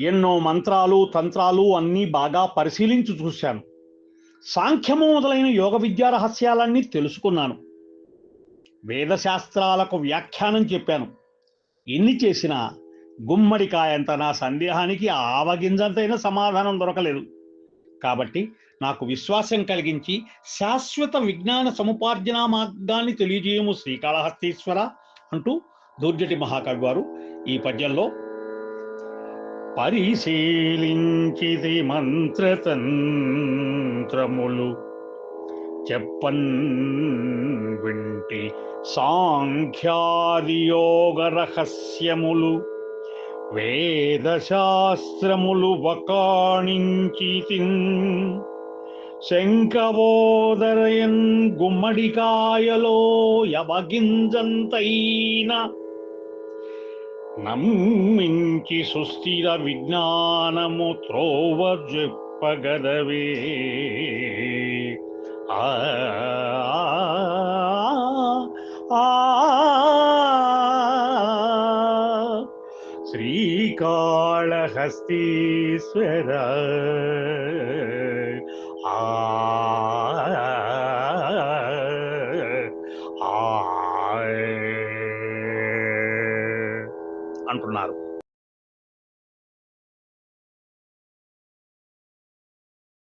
ఎన్నో మంత్రాలు తంత్రాలు అన్నీ బాగా పరిశీలించి చూశాను. సాంఖ్యము మొదలైన యోగ విద్యా రహస్యాలన్నీ తెలుసుకున్నాను. వేదశాస్త్రాలకు వ్యాఖ్యానం చెప్పాను. ఎన్ని చేసినా గుమ్మడికాయంత నా సందేహానికి ఆవగింజంతైన సమాధానం దొరకలేదు. కాబట్టి నాకు విశ్వాసం కలిగించి శాశ్వత విజ్ఞాన సముపార్జన మార్గాన్ని తెలియజేయము శ్రీకాళహస్తీశ్వర అంటూ దూర్జటి మహాకవి వారు ఈ పద్యంలో పరిశీలించిది మంత్రతంత్రములు. చెప్పన్ వింటి సాంఖ్యాదియోగ రహస్యములు వేదశాస్త్రములు వకాణించి శంకవోదరయన్ గుమ్మడికాయలో యవగింజంతైన ನಮ್ಮಿಂಚಿ ಸುಸ್ಥಿರ ವಿಜ್ಞಾನಮು ತ್ರೋವ ಜಪ್ಪಗದವೇ ಆ ಶ್ರೀಕಾಳಹಸ್ತೀಶ್ವರ ಆ ಆ అంటున్నారు